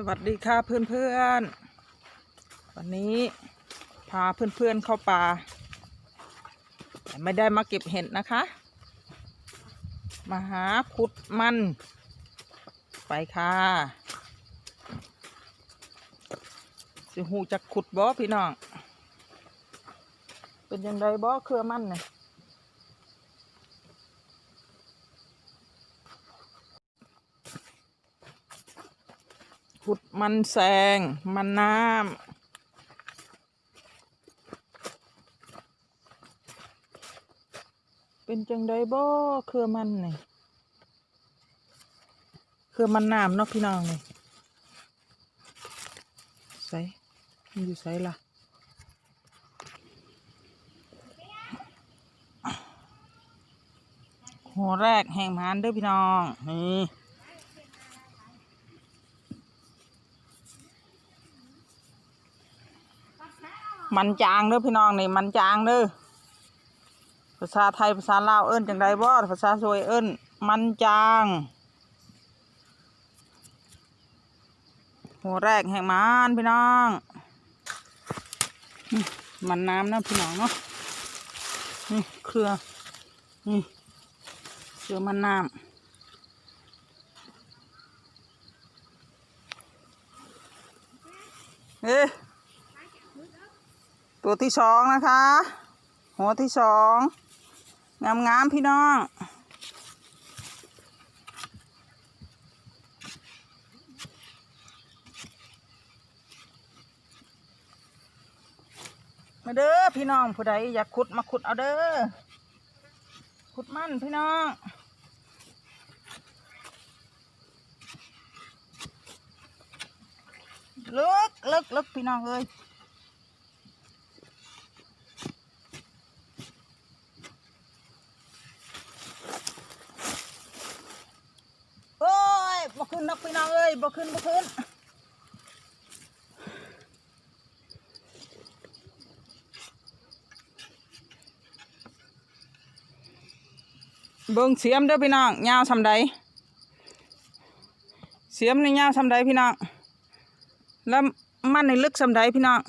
สวัสดีค่ะเพื่อนๆ วันนี้พาเพื่อนๆเข้าป่าแต่ไม่ได้มาเก็บเห็ดนะคะ มาหาขุดมัน ไปค่ะสิหูจะขุดบ่พี่น้อง เป็นยังไงบ่เครือมันเนี่ย ขุดมันแซงมันน้ำ เป็นจังไดบ่เครือมันนี่เครือมันน้ำเนาะพี่น้องนี่ใส่มันอยู่ใส่ล่ะหัวแรกแห่งมานเด้อพี่น้อง นี่ มันจางเด้อพี่น้องนี่มันจางเด้อภาษาไทยภาษาลาวเอิ้นจังไดบ่ภาษาสวยเอิ้นมันจาง หัวแรกแห่งมันพี่น้อง มันน้ำนะพี่น้องเนาะนี่เครือนี่เครือมันน้ำเอ๊ะ ตัวที่สองนะคะ หัวที่สองงามงามพี่น้องมาเด้อพี่น้องผู้ใดอยากขุดมาขุดเอาเด้อขุดมั่นพี่น้อง ลึกลึกลึกพี่น้องเอ้ย โอ้ย บ่ขึ้นนักพี่น้องเอ้ยบ่ขึ้นบ่ขึ้นเบิ่งเสียมเด้อพี่น้องยาวซำใดเสียมนี่ยาวซำใดพี่น้องแล้วมันนี่ลึกซำใดพี่น้อง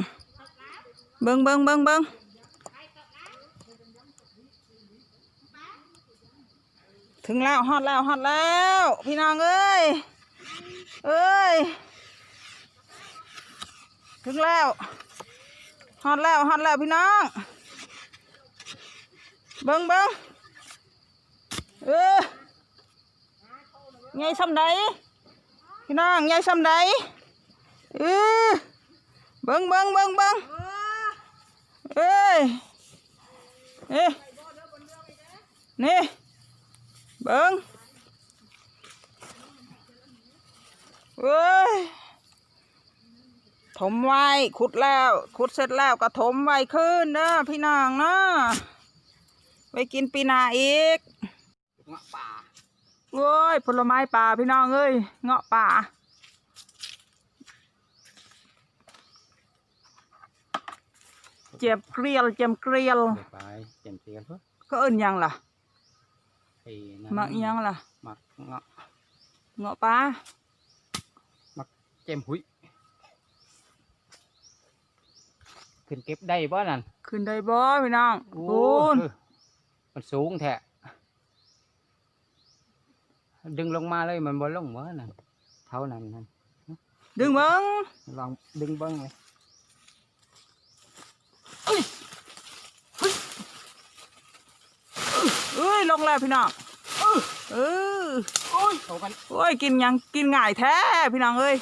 เบิ่งเบิ่งเบิ่งเบิ่ง ถึงแล้วฮอดแล้วฮอดแล้ว พี่น้องเอ้ยเอ้ยถึงแล้วฮอดแล้วฮอดแล้วพี่น้อง เบิ่งเบิ่งเออไงซ้ำใดพี่น้องไงซ้ำใดเออเบิ่งเบิ่งเบิ่งเบิ่งเอ้ยเอ้ยนี่ เบิ่งเอ้ยถมไว้ขุดแล้วขุดเสร็จแล้วก็ถมไว้ขึ้นเด้อพี่น้องเนาะไปกินปีหนาอีกเงาะป่าโอ้ยผลไม้ป่าพี่น้องเอ้ยเงาะป่าเจ็บเกลียวเจ็บเกลียวเดี๋ยวไปเจ็มเตียนเพื่อก็เอิ้นหยังล่ะ ไอ้นั่นมักอิหยังล่ะมักเงาะเงาะป่าเจ็มหุยขึ้นเก็บได้บ่นั่นขึ้นได้บ่พี่น้องพูน เออมันสูงแท้ดึงลงมาเลยมันบ่ลงเมื่อนั่นเท่านั้นนั่นดึงเบิ่งลองดึงเบิ้งเลยเอ้ยลงแล้วพี่น้องเออโอ้ยโตกันโอ้ยกินหยังกินง่ายแท้พี่น้องเอ้ย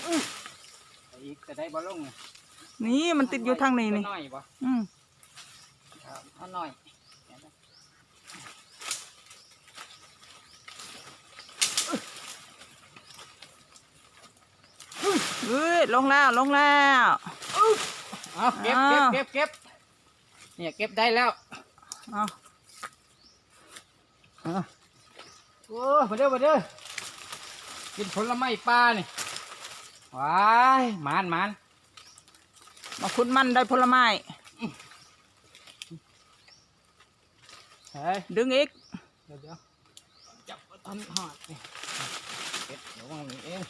อีกจะได้บ่ลงไงนี่มันติดอยู่ทางนี้นี่เอาหน่อยบ่อืมเอาหน่อยเอ้ยลงแล้วลงแล้วเอาเก็บเก็บเก็บเก็บเนี่ยเก็บได้แล้วเอา อ่โอ้มาเด้อมาเด้อกินผลไม้ปลานี่ว้ายหมานหมานมาคุณมันได้ผลไม้เฮ้ยดึงอีกเดี๋ยวเจับทันหอดเก็บเดี๋ยววางนี่เอง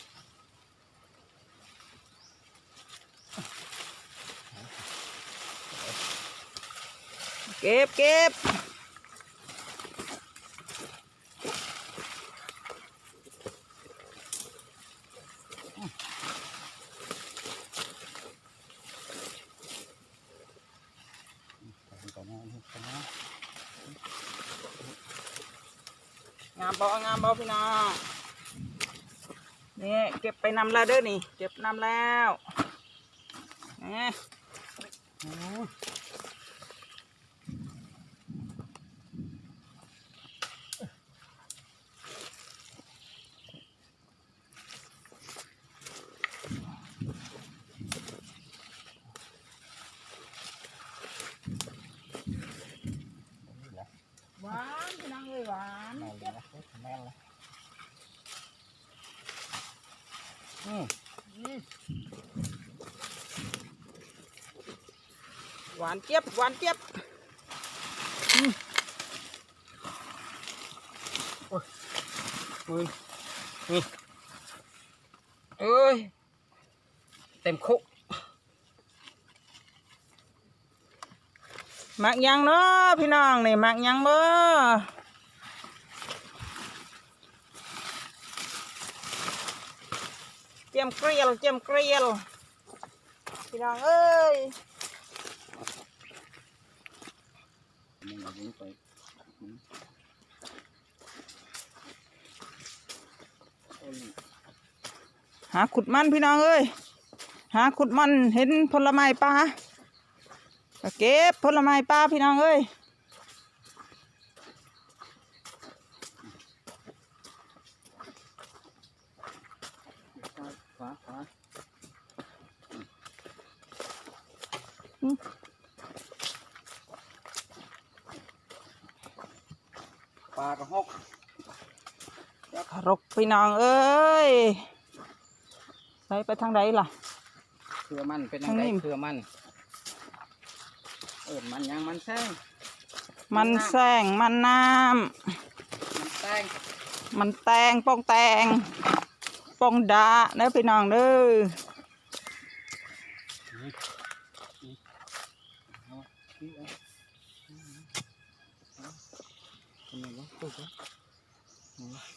เก็บเก็บ พี่น้องนี่เก็บไปนำแล้วเด้อนี่ เก็บนำแล้วนี่ โอ้ย หวานพี่น้องเอ้ยหวาน แม่เลยนะแม่เลยอืม ห วานเจี๊ยบหวานเจี๊ยบมือนี่เอ้ย เต็มคุกมักยังเนาะพี่น้องนี่มักยังบ่เจียมเกลียวเจียมเกลียวพี่น้องเอ้ย มัน เอาวิ่งไปหาขุดมันพี่น้องเอ้ยหาขุดมันเห็นผลไม้ป่าก็เก็บผลไม้ป่าพี่น้องเอ้ย ขวาขวาปลากระหก รก พี่น้องเอ้ยใส่ไปทางใดล่ะ เครือมันเป็นทายังงนี้ไงเครือมันเอิดมันยังมันแซงมันแซงมันน้มันแตงำมันแตงป้องแตงป้องดาเด้อพี่น้องเด้อนี่เอาทำไมวะปุ๊บวะนี่น่าจะ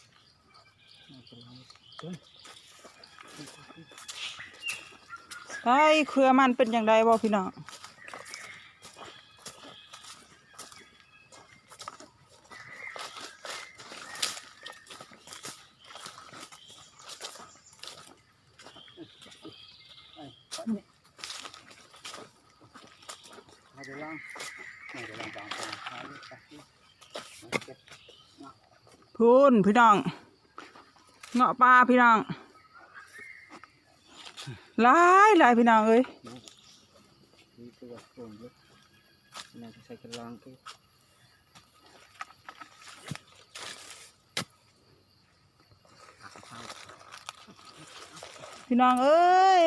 ไอ้เครือมันเป็นอย่างไรบ่พี่น้องพูนพี่น้อง เงาะปลาพี่น้องหลายหลายพี่น้องเอ้ยนี่ตัวโป่งเลยน่าจะใส่กระลางก็พี่น้องเอ้ย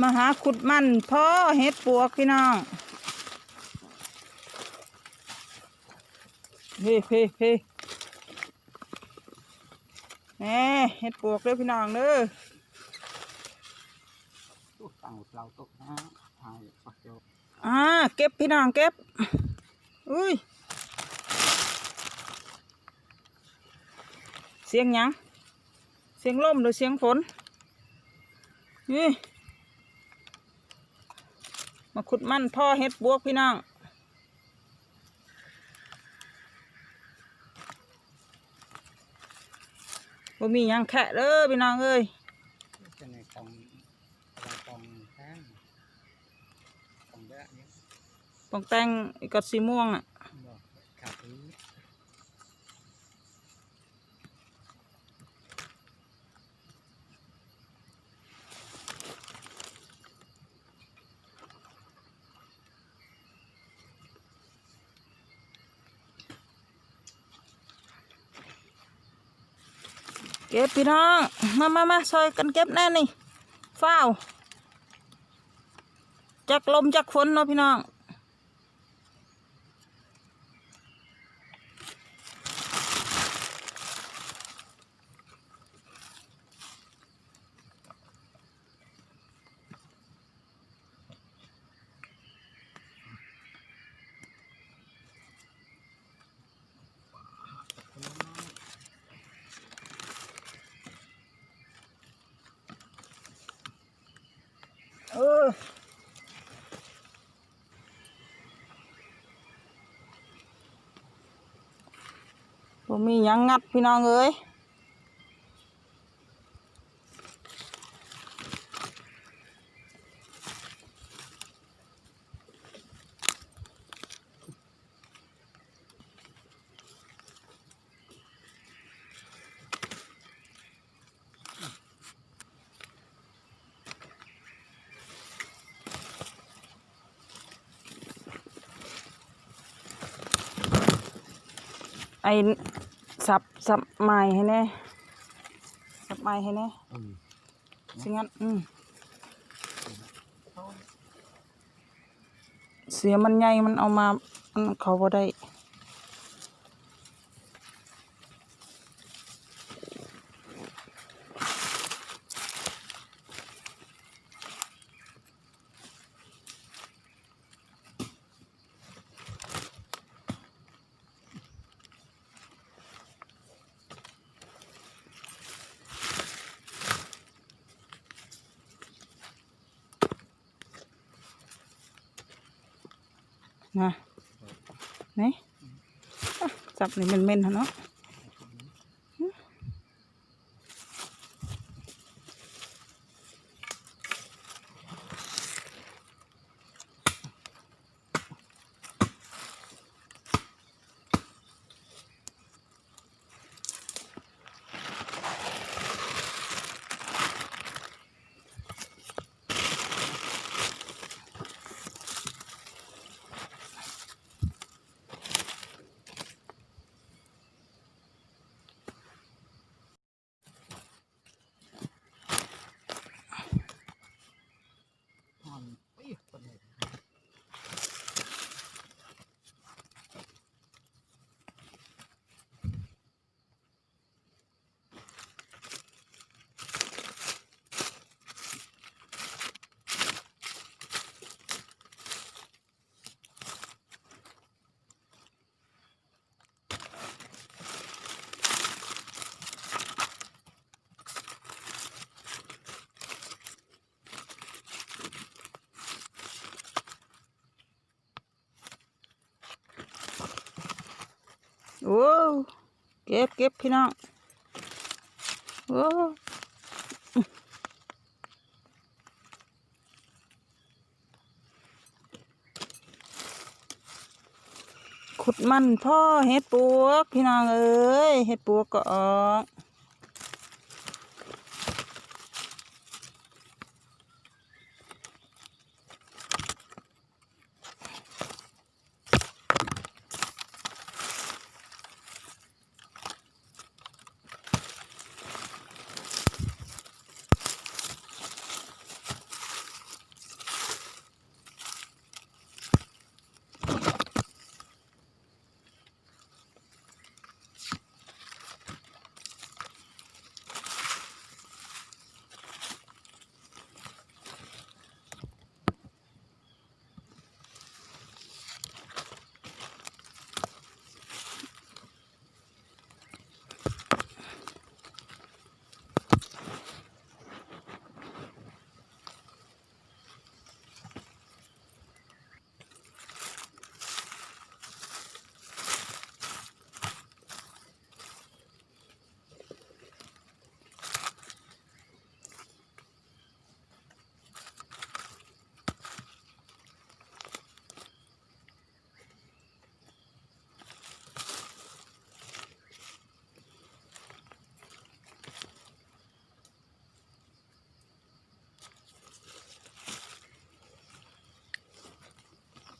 มาหาขุดมันพ่อเฮ็ดปวกพี่น้องเฮ้เฮ้เฮ้ แหมเฮ็ดปวกเด้อพี่น้องเด้อตู้ตังเราตกนะทางปักโยอ่าเก็บพี่น้องเก็บ อุ้ย เสียงหยัง เสียงลมหรือเสียงฝน นี่ มาขุดมันพ่อเฮ็ดบวกพี่น้อง บ่มีหยังแค่เด้อพี่น้องเอ้ยจะในกองกองกองแท้งกองเยอะเนี่ยต้องแต่งไอ้กอดสีม่วงอะ บอกขาดนี้ เก็บพี่น้อง มามามาซอยกันเก็บแน่นี่ฝ้าจากลมจากฝนเนาะพี่น้อง อบ่ มียังงัดพี่น้องเอ้ยไอ้ สับสับไม้ให้แน่สับไม้ให้แน่สิงั้นอืมเสียมันใหญ่มันเอามา มันเขาบ่ได้ นะนี่จับนี่มันเม่นๆหั่นเนาะ โอ้เก็บเก็บพี่น้องโอ้ขุดมันพ่อเห็ดปวก พี่น้องเอ้ยเห็ดปวกก็ออก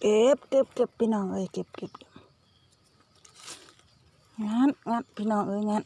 เก็บเก็บเก็บพี่น้องเอ้ยเก็บเก็บเก็บงั้นงั้นพี่น้องเอ้ยงั้น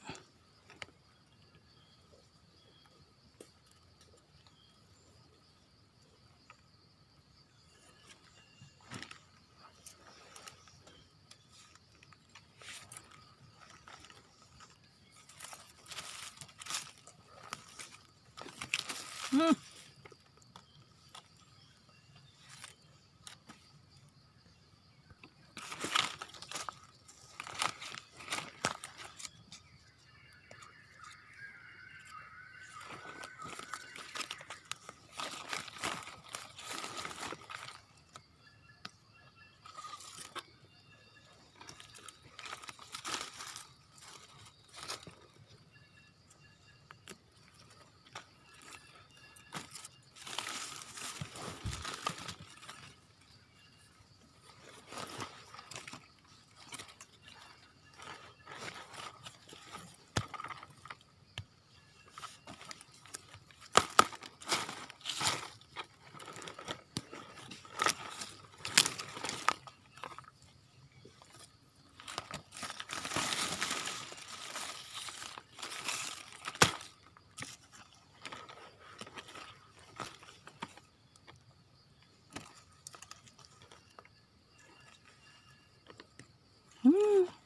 Mm.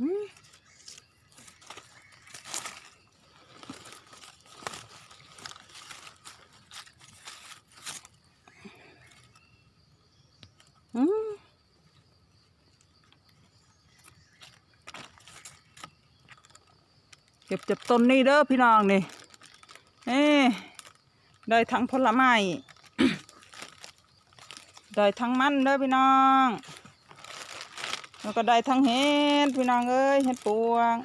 เก็บเจ็บต้นนี่เด้อพี่น้องนี่เอ้ได้ทั้งผลไม้ ได้ทั้งมันเด้อพี่น้อง แล้วก็ได้ทั้งเห็ดพี่น้องเอ้ยเห็ดปวง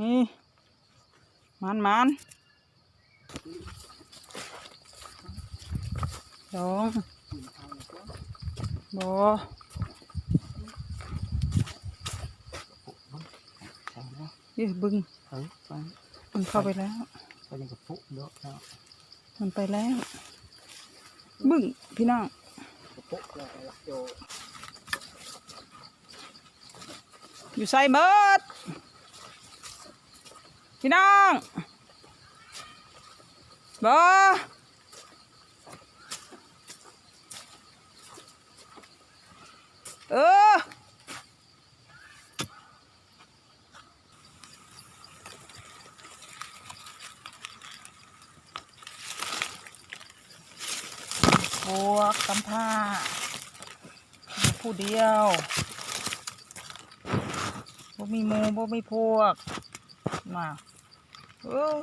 นี่มันมันสองบอใช่ไหมยี่บึงเฮ้ยไปมันเข้าไปแล้วไปยังกับปุ๊เยอะแล้วมันไปแล้ว บึ้งพี่น้องอยู่ใส่เบิดพี่น้องบอเออ วกกำผ้าผู้เดียวบ่มีมูบ่มีพวก มาเออ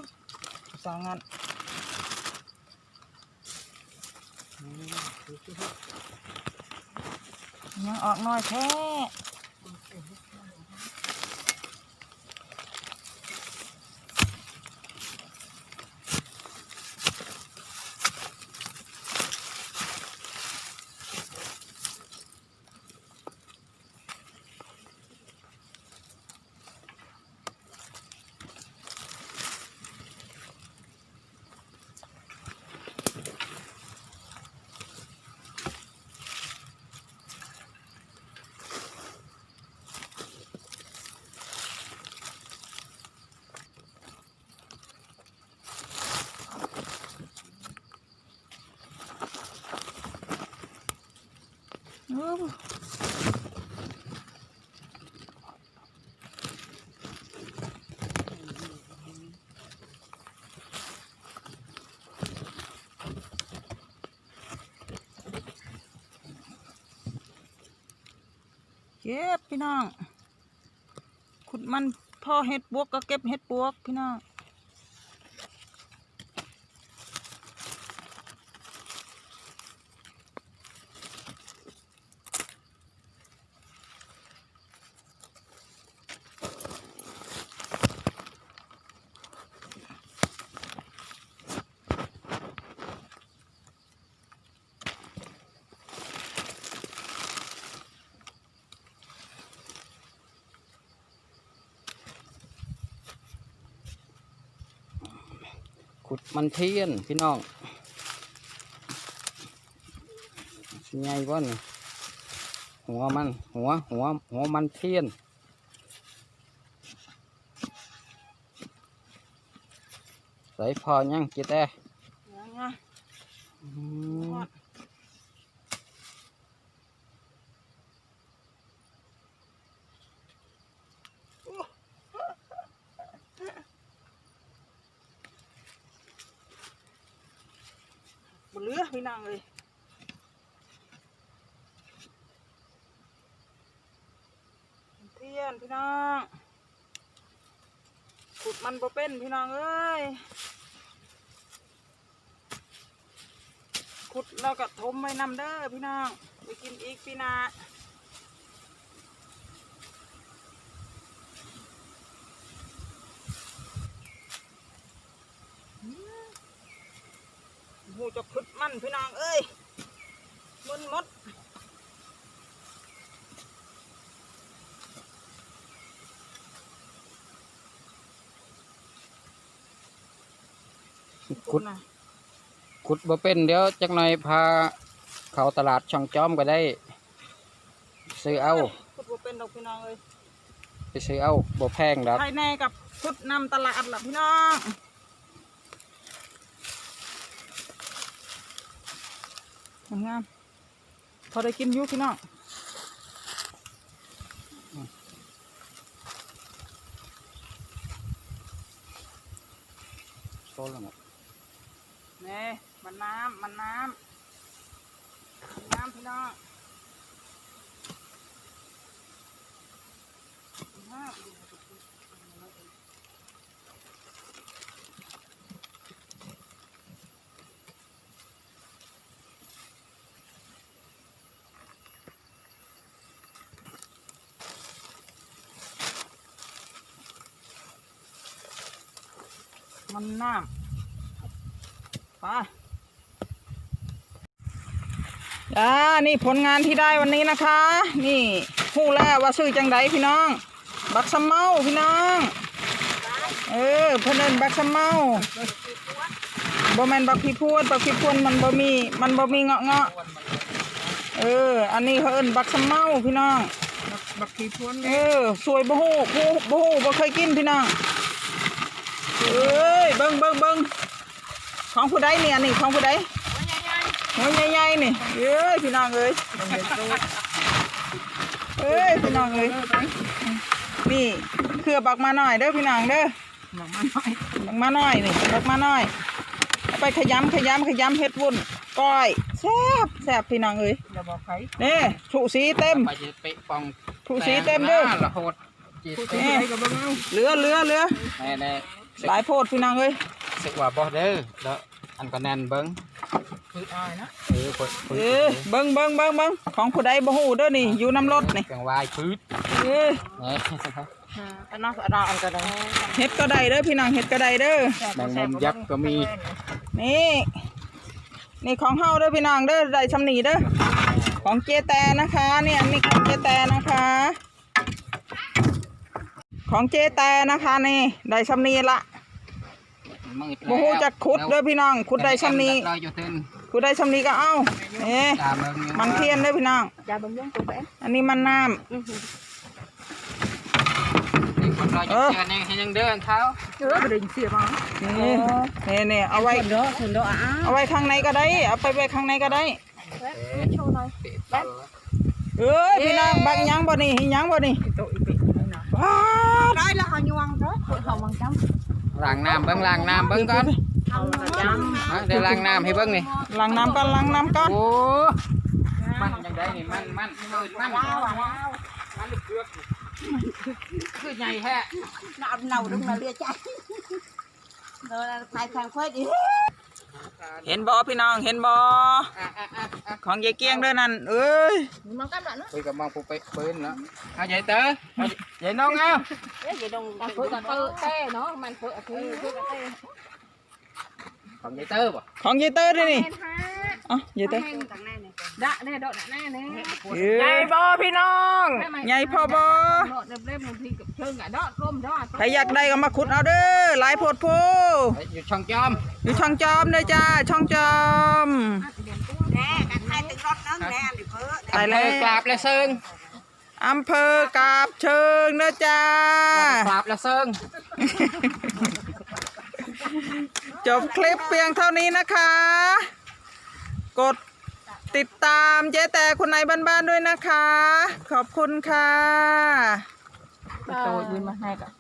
สั่งงานยังออกน้อยแท้ เออเก็บพี่น้อง ขุดมันพ่อเห็ดบวกก็เก็บเห็ดบวกพี่น้อง ขุดมันเทียนพี่น้องใหญ่บ่นี่หัวมันหัวหัวหัวมันเทียนใส่พอยังกินแต่ยังไง อืม บนเรือพี่น้องเลย เทียนพี่น้องขุดมันบ่เป็นพี่น้องเอ้ยขุดแล้วก็ทมไว้นำเด้อพี่น้องไปกินอีกพี่นาหูจะขุดมันพี่น้องเอ้ยมันหมด ขุดนะขุดบ่เป็นเดี๋ยวจักหน่อยพาเข้าตลาดช่องจอมก็ได้ ซื้อเอาขุดบ่เป็นดอกพี่น้องเอ้ยไปซื้อเอาบ่แพงดอกภายในกับชุดนำตลาดล่ะพี่น้องงามๆพอได้กินอยู่พี่น้องโซนแล้วเนาะ นี่มันน้ำมันน้ำมันน้ำพี่น้องน้ำมันน้ำ ไปจ้านี่ผลงานที่ได้วันนี้นะคะ นี่หู้แล้วว่าซื้อจังไดพี่น้อง บักสะเมาพี่น้อง เออเพิ่นเอิ้นบักสะเมาบ่แม่นบักพี่พวนบักพี่พวนมันบ่มีมันบ่มีเงาะเงาะเออ อันนี้เขาเอิ้นบักสะเมาพี่น้องบักขี้พวนเออสวยบ่ฮู้บ่บ่ฮู้บ่เคยกินพี่น้องเอ้ยเบิ่งเบิ่งเบิ่ง ของผู้ใดเนี่ยนี่ของผู้ใดหัวใหญ่ๆนี่เอ้ยพี่น้องเอ้ยเอ้ยพี่น้องเอ้ยนี่เครือบักมาหน่อยเด้อพี่น้องเด้อมามาหน่อยบักมาหน่อยนี่บักมาหน่อยเอาไปขยำขยำขยำเฮ็ดวุ่นก้อยแซ่บแซ่บพี่น้องเอ้ยอย่าบอกใครนี่ฉุสีเต็มไปจะเปะปองฉุสีเต็มเด้อละโหดจีเต็นี่มกับเบิ้งเอาเหลือเหลือเหลือแน่แน่หลายโพดพี่น้องเอ้ย สึกว่าบ่เด้อแล้วอันก็แน่นเบิ้งพื้นอายนะเออพื้นเอ้ยเบิ่งเบิ่งเบิ่งเบิ่งของผู้ใดบ่ฮู้เด้อนี่อยู่น้ำรถนี่เครื่องวายพื้นเอ้ยนี่อันนั้นอันนั้นอันก็ได้เฮ็ดก็ได้เด้อพี่น้องเฮ็ดก็ได้เด้อแมงมุมยักษ์ก็มีนี่นี่ของเฮาเด้อพี่น้องเด้อได้ชำนีเด้อของเจแตนะคะนี่อันนี้ของเจแตนะคะ ของเจแตนะคะนี่ได้ชำนีละ มืดบ่ฮู้จักขุดเด้อพี่น้องขุดได้ชำนีเราอยู่ตื่นขุดได้ชำนีก็เอานี่ตามเมืองอยู่มันเทียนเด้อพี่น้องยาบำรุงตัวเองอันนี้มันน้ำนี่คนเราอยู่เชือนยังให้ยังเดินเท้าเออไปดึงเสียมานี่นี่นี่เอาไว้เด้อถึงเด้ออ้าเอาไว้ข้างในก็ได้ เอาไปไว้ข้างในก็ได้โชว์หน่อยเปะเปิดเอ้ยพี่น้องบักหยังบ่นี่หิหยังบ่นี่โตอีปินะว้าดได้ละหายวงเด้อเฮามังจำ ล้างน้ำเบิ้งล้างน้ำเบิ้งก่อนเอาละจำอะเดี๋ยวล้างน้ำให้เบิ้งนี่ล้างน้ำก่อนล้างน้ำก่อนโอ้มันยังได้นี่มันมันมันมันลาวอะลาวมันเลือกคือใหญ่แท้น่าเอาเนาดึงมาเรียใจเด้อใครทางค่อยดิ เห็นบ่พี่น้องเห็นบ่อะอะอะอะของยายเกียงเด้อนั่นเอ้ยมันกันละเนาะคุยกับมองปูไปปืนแล้วเอาใหญ่เต๋อเอาใหญ่น้องเอาเอ้ยอย่าดงเพิ่นกันเต้เนาะมันเพิ่นคือเพิ่นกันเต้ของใหญ่เต๋อบ่ของยายเตอร์ด้วยนี่ เอ๋อยายเตอร์ดะแน่ดอกแน่แน่เอ้ยบ่พี่น้องใหญ่พอบ่ดอกเล็บๆบางทีกับเชิงอะดอกร่มดอกใครอยากได้ก็มาขุดเอาเด้อหลายโพดโพอยู่ช่องจอมอยู่ช่องจอมเด้อจ้าช่องจอมแน่กันให้ถึงรถนั้นแน่ดิเพิ่นไปแล้วอำเภอกราบและเซิงอำเภอกาบเชิงเด้อจ้ากราบและเซิง จบคลิปเพียงเท่านี้นะคะ กดติดตามเจ๊แต่คุณนายบ้านๆด้วยนะคะ ขอบคุณค่ะโตยืนมาให้กัน